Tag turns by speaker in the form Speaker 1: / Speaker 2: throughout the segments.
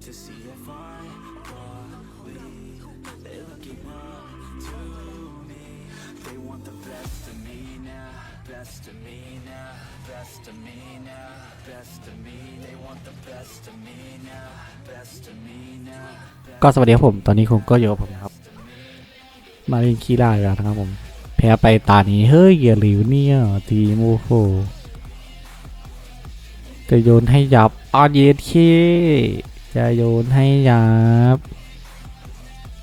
Speaker 1: to see if I'm complete. They're looking up to me. They want the best of me now, best of me now, best of me now, best of me. They want the best of me now, best of me now.
Speaker 2: ก็สวัสดีครับผม ตอนนี้ผมก็อยู่กับผมนะครับ มาเล่นคีร่ากันนะครับผม แพ้ไปตานี้ เฮ้ยอย่าหลิวเนี่ย ทีมโอ้โหจะโยนให้ยับออนเยเค จะโยนให้ยับ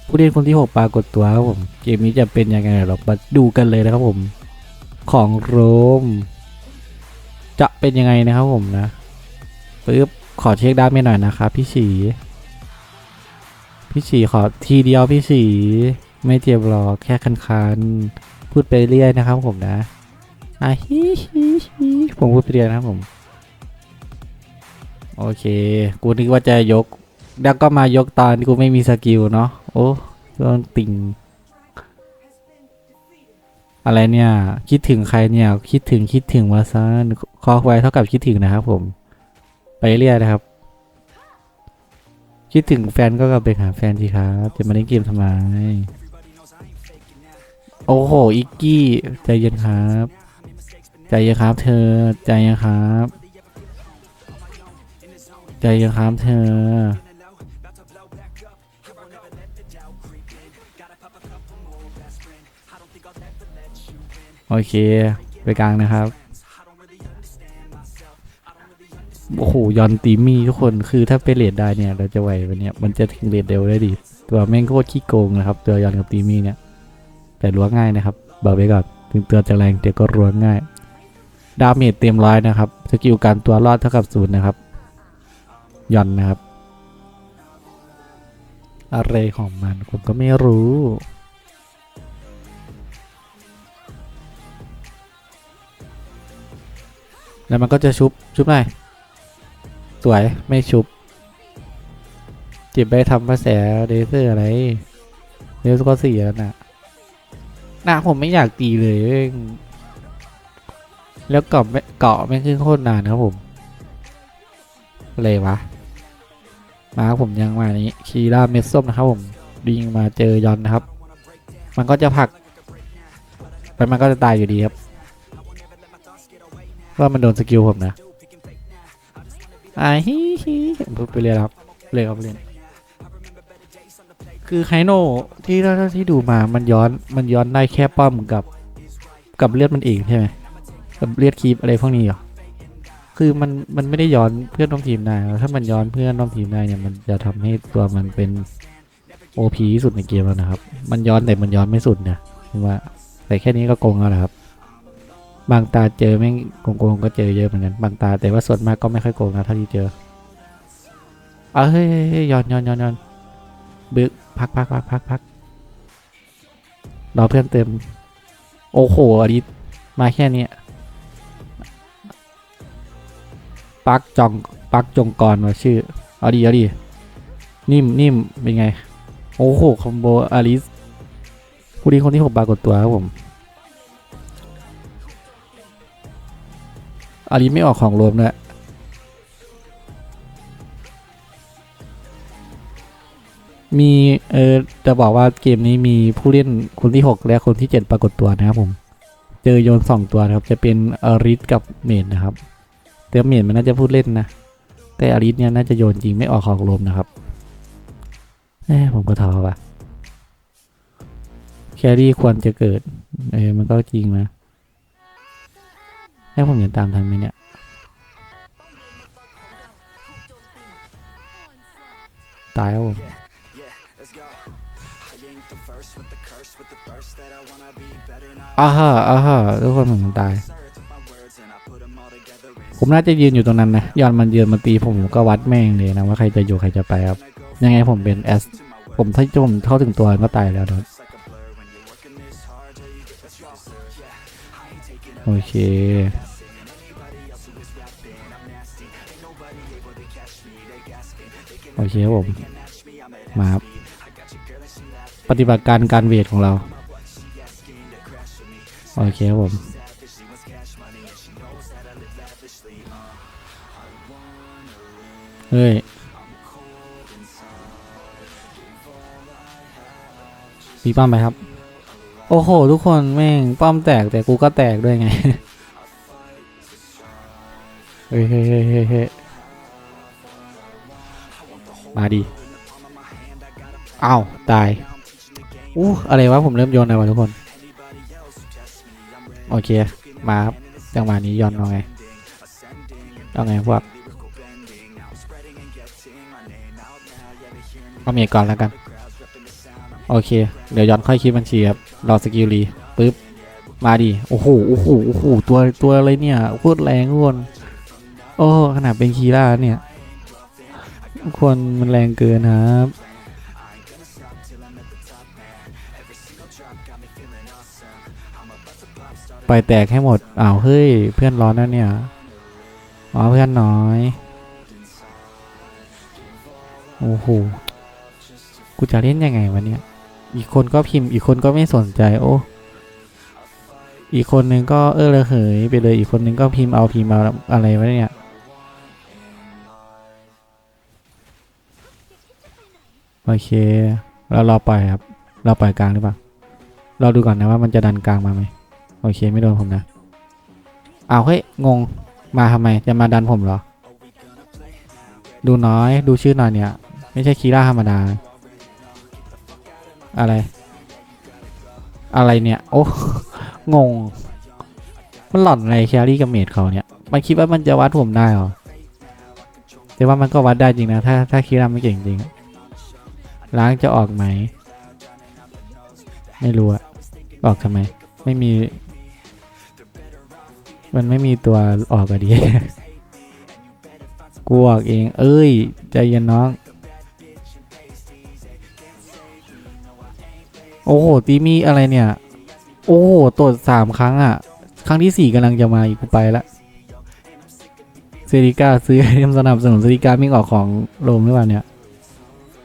Speaker 2: ผู้เล่นคนที่ 6 ปรากฏตัวครับผม เกมนี้จะเป็นยังไงเรามาดูกันเลยนะครับผม ของโรม จะเป็นยังไงนะครับผมนะปึ๊บขอเช็คดาเมจหน่อยนะครับพี่ฉีพี่ฉีขอทีเดียวพี่ฉีไม่เจ็บหรอกแค่คันคันพูดไปเรื่อยนะครับผมนะอะฮิฮิฮิผมพูดไปเรื่อยนะครับผม โอเค กูนึกว่าจะยก แล้วก็มายกตอนที่กูไม่มีสกิลเนาะ โอ้โดนติ่ง อะไรเนี่ย คิดถึงใครเนี่ย คิดถึงคิดถึงวาซานคอไวเท่ากับคิดถึงนะครับผม ไปเรื่อยนะครับ คิดถึงแฟนก็กลับไปหาแฟนสิครับ จะมาเล่นเกมทำไม โอ้โห อิกกี้ ใจเย็นครับ ใจเย็นครับ เธอ ใจเย็นครับ ใจเย็นครับเธอโอเค ไปกลางนะครับ โอ้โหยอนตีมีทุกคนคือถ้าไปเลดได้เนี่ย เราจะไหววันเนี้ยมันจะถึงเลดเร็วได้ดิตัวแม่งโคตรขี้โกงนะครับ ตัวยอนกับตีมีเนี่ย แต่ล้วงง่ายนะครับบอกไว้ก่อนถึงตัวจะแรงแต่ก็ล้วงง่าย ดาเมจเต็มร้อยนะครับ สกิลการตัวรอดเท่ากับศูนย์นะครับ ยอนนะครับ อะไรของมันผมก็ไม่รู้แล้วมันก็จะชุบ ชุบหน่อยสวยไม่ชุบจ็บไปทำกระแสเดเซอร์อะไรเดสก็เสี่แล้วนะหน้าผมไม่อยากตีเลยแล้วเกาะเกาะไม่ขึ้นโคตรนานครับผมอะไรวะ มาครับผมยังมานี้คีราเม็ดส้มนะครับผมดิงมาเจอยอนนะครับ มันก็จะผักไปมันก็จะตายอยู่ดีครับว่ามันโดนสกิลผมนะอ่าฮิฮิผมไปเลยครับเลยครับเล่นคือไคโนที่เท่าที่ดูมามันย้อนมันย้อนได้แค่ป้อมกับ กับเลือดมันเองใช่ไหมกับเลือดคีปอะไรพวกนี้เหรอ คือมันมันไม่ได้ย้อนเพื่อนร่วมทีมได้ถ้ามันย้อนเพื่อนร่วมทีมได้เนี่ยมันจะทำให้ตัวมันเป็นโอพีที่สุดในเกมแล้วนะครับ มันย้อนแต่มันย้อนไม่สุดเนี่ยผมว่าแต่แค่นี้ก็โกงแล้วนะครับ บางตาเจอแม่งโกงๆก็เจอเยอะเหมือนกันบางตาแต่ว่าส่วนมากก็ไม่ค่อยโกงนะเท่าที่เจอเอ้ยเฮ้ยเฮ้ยเฮ้ยย้อนย้อนย้อนย้อนบึกพักพักพักพักพักรอเพื่อนเติม โอ้โหอันนี้มาแค่นี้ ปักจองปักจงกรว่าชื่อเอาดีเอาดีนิ่มนิ่มเป็นไง โอ้โหคอมโบอาริสผู้ดีคนที่หกปรากฏตัวครับผมอันนี้ไม่ออกของรวมเลยมีเออจะบอกว่าเกมนี้มีผู้เล่นคนที่ 6 และคนที่ 7 ปรากฏตัวนะครับผม เจอโยน 2 ตัวนะครับ จะเป็นอาริสกับเมดนะครับ แต่เมดมันน่าจะพูดเล่นนะ แต่อาริสเนี่ยน่าจะโยนจริงไม่ออกของรวมนะครับเอ้ผมก็ท้อว่ะแครี่ควรจะเกิด เออมันก็จริงนะแล้วผมจะตามทันไหมเนี่ย ตายแล้วผมอ้าฮ่าอ้าฮ่าทุกคนผมตาย ผมน่าจะยืนอยู่ตรงนั้นนะยอนมันยืนมันตีผมก็วัดแม่งเลยนะว่าใครจะอยู่ใครจะไปครับ ยังไงผมเป็นเอสผมถ้าจมเข้าถึงตัวก็ตายแล้วนะโอเค โอเคผม มาครับปฏิบัติการการเวทของเรา โอเคผม เฮ้ย มีป้อมไปครับ โอ้โห ทุกคนแม่งป้อมแตกแต่กูก็แตกด้วยไง เฮ้ยเฮ้ยเฮ้ยเฮ้มาดีอ้าว ตาย อู้ อะไรวะ ผมเริ่มโยนแล้ววะทุกคน โอเค มาครับจังหวะนี้ย้อนเอาไงเอาไงพวก เอาเมียก่อนแล้วกัน โอเค เดี๋ยวย้อนค่อยคิดบัญชีครับ รอสกิลรีปึ๊บ มาดิ โอ้โห โอ้โห โอ้โห ตัว ตัวอะไรเนี่ยโคตรแรงทุกคน โอ้ ขนาดเป็นคีร่าเนี่ยทุกคนมันแรงเกินครับปล่อยแตกให้หมด อ้าวเฮ้ย เพื่อนร้อนแล้วเนี่ย อ๋อเพื่อนน้อย โอ้โห กูจะเล่นยังไงวะเนี่ย อีกคนก็พิมพ์ อีกคนก็ไม่สนใจ โอ้ อีกคนนึงก็เออระเหยไปเลย อีกคนนึงก็พิมพ์เอาพิมพ์เอาอะไรวะเนี่ยโอเคแล้วเราปล่อยครับ เราปล่อยกลางหรือเปล่า เราดูก่อนนะว่ามันจะดันกลางมาไหม โอเคไม่โดนผมนะอ้าวเฮ้ยงง มาทำไม จะมาดันผมเหรอ ดูน้อย ดูชื่อหน่อยเนี่ย ไม่ใช่คีร่าธรรมดา อะไร อะไรเนี่ย โอ้งง มันหล่อนอะไรแครี่กับเมดเขาเนี่ยมันคิดว่ามันจะวัดผมได้หรอแต่ว่ามันก็วัดได้จริงนะ ถ้าถ้าคีร่าไม่เก่งจริง ล้างจะออกไหม ไม่รู้อะออกทำไม ไม่มี มันไม่มีตัวออกอะดิกูออกเอง เอ้ย ใจเย็นน้อง โอ้โหตีมีอะไรเนี่ย โอ้โหตรวจสามครั้งอะ ครั้งที่สี่กำลังจะมาอีกกูไปละเซริก้าซื้อไอเทมสนับสนุนเซริก้าวิ่งออกของโรมหรือเปล่าเนี่ย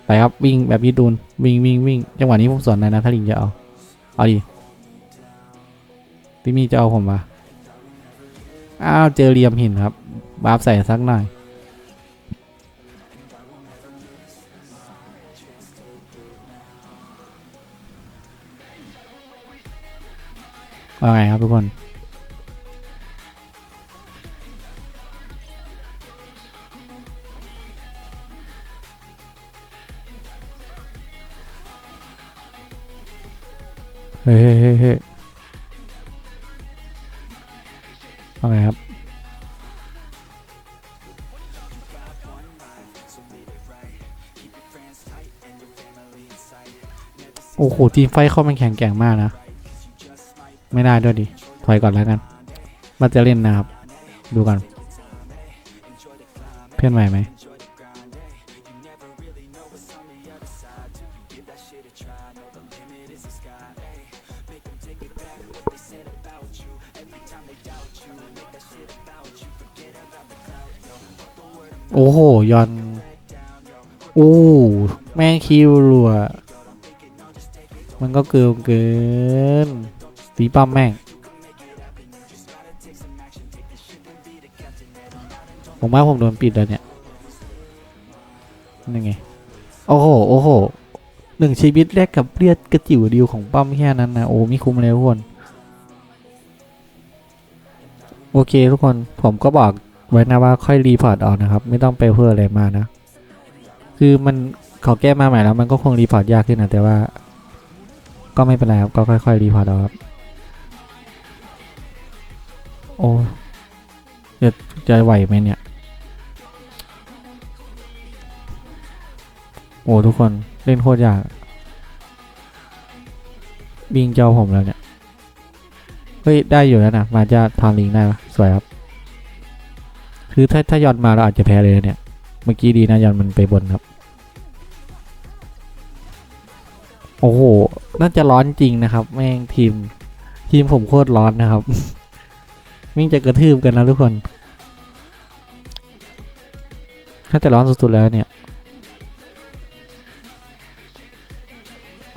Speaker 2: ไปครับวิ่งแบบยีดูนวิ่งวิ่งวิ่งจังหวะนี้ผมสอนนายนะถ้าลิงจะเอา เอาดิตีมีจะเอาผมปะอ้าวเจอเหลียมหินครับ บาฟใส่สักหน่อย ว่าไงครับทุกคนเฮ้ยเฮ้ยเฮ้ยเฮ้ยว่าไงครับโอ้โหทีมไฟเข้ามันแข็งแกร่งมากนะ ไม่ได้ด้วยดิ ถอยก่อนแล้วกัน มันจะเล่นนะครับ ดูกันเพื่อนใหม่ไหม โอ้โห ยอน โอ้ แม่งคิวรัวมันก็เกินเกิน ตีป้อมแม่งผมว่าผมโดนปิดแล้วเนี่ยนี่ไง โอ้โห โอ้โห หนึ่งชีวิตแรกกับเลือดกระจิ๋วเดียวของป้อมแค่นั้นนะ โอ้ไม่คุ้มเลยทุกคน โอเคทุกคน ผมก็บอกไว้นะว่าค่อยรีพอร์ตออกนะครับ ไม่ต้องไปเพื่ออะไรมานะ คือมันเขาแก้มาใหม่แล้วมันก็คงรีพอร์ตยากขึ้นนะแต่ว่า ก็ไม่เป็นไรครับ ก็ค่อยๆรีพอร์ตเอาครับ โอ้จะจะไหวไหมเนี่ย โอ้ทุกคนเล่นโคตรยากบิงเจ้าผมแล้วเนี่ย เฮ้ย ได้อยู่แล้วนะ มาจะทอนลิงได้ปะสวยครับ คือถ้าถ้ายอนมาเราอาจจะแพ้เลยเนี่ย เมื่อกี้ดีนะยอนมันไปบนครับ โอ้โห น่าจะร้อนจริงนะครับ แม่งทีม ทีมผมโคตรร้อนนะครับ มิ่งจะกระทืบกันนะทุกคนถ้าจะร้อนสุดๆแล้วเนี่ย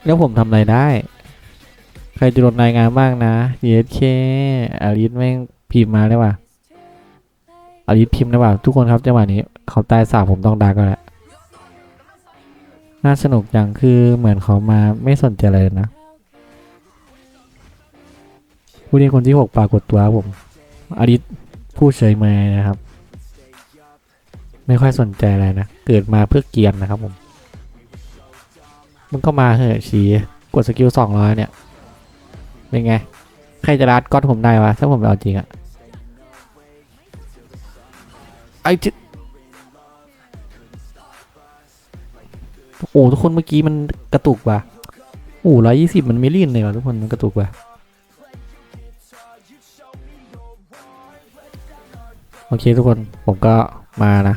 Speaker 2: แล้วผมทำอะไรได้ ใครจะโดนรายงานบ้างนะ YSK อาริสแม่งพิมพ์มาได้ว่ะอาริสพิมพ์ได้ว่ะทุกคนครับจังหวะนี้ เขาตายสามผมต้องดักก็แล้วน่าสนุกอย่างคือเหมือนเขามาไม่สนใจอะไรเลยนะผู้เล่นคนที่หกปรากฏตัวผม อดิตผู้เฉยเมยนะครับ ไม่ค่อยสนใจอะไรนะ เกิดมาเพื่อเกียนนะครับผมมันก็มาเหอะชีกดสกิลสองร้อยเนี่ย เป็นไง ใครจะรัดก้อนผมได้วะ ถ้าผมเอาจริงอะไอ้จิโอ้ทุกคนเมื่อกี้มันกระตุกว่ะโอ้ร้อยยี่สิบมันไม่ลื่นเลยว่ะทุกคนมันกระตุกว่ะ โอเคทุกคนผมก็มานะ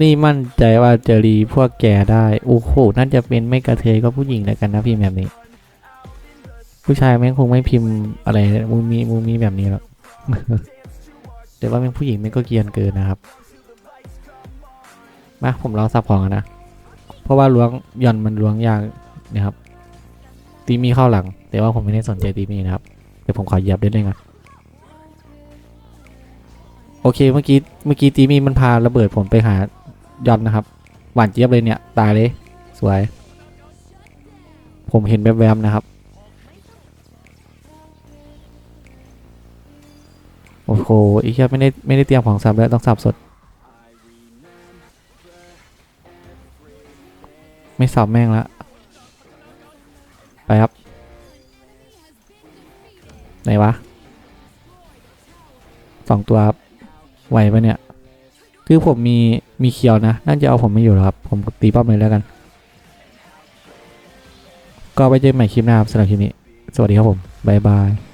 Speaker 2: นี่มั่นใจว่าจะรีพวกแกได้ โอ้โหน่าจะเป็นไม่กระเทยก็ผู้หญิงแล้วกันนะพิมพ์แบบนี้ ผู้ชายแม่งคงไม่พิมพ์อะไรมูมีมูมีแบบนี้หรอกแต่ว่าเป็นผู้หญิงแม่งก็เกียนเกินนะครับ มาผมลองสับของนะ เพราะว่าล้วงหย่อนมันล้วงยากนะครับ ตีมีเข้าหลัง แต่ว่าผมไม่ได้สนใจตีมีนะครับ เดี๋ยวผมขอเหยียบได้เลยก่อน โอเคเมื่อกี้เมื่อกี้ตีมีมันพาระเบิดผมไปหายอนนะครับ หวานเจี๊ยบเลยเนี่ย ตายเลยสวย ผมเห็นแวบๆนะครับ โอ้โหอีกแค่ไม่ได้ไม่ได้เตรียมของสับแล้วต้องสับสด ไม่สับแม่งละไปครับ ไหนวะสองตัวครับ ไหวปะเนี่ย คือผมมีมีเคียวนะน่าจะเอาผมไม่อยู่แล้วครับ ผมตีป้อมเลยแล้วกัน ก็ไปเจอกันใหม่คลิปหน้าครับสำหรับคลิปนี้ สวัสดีครับผม บ๊ายบาย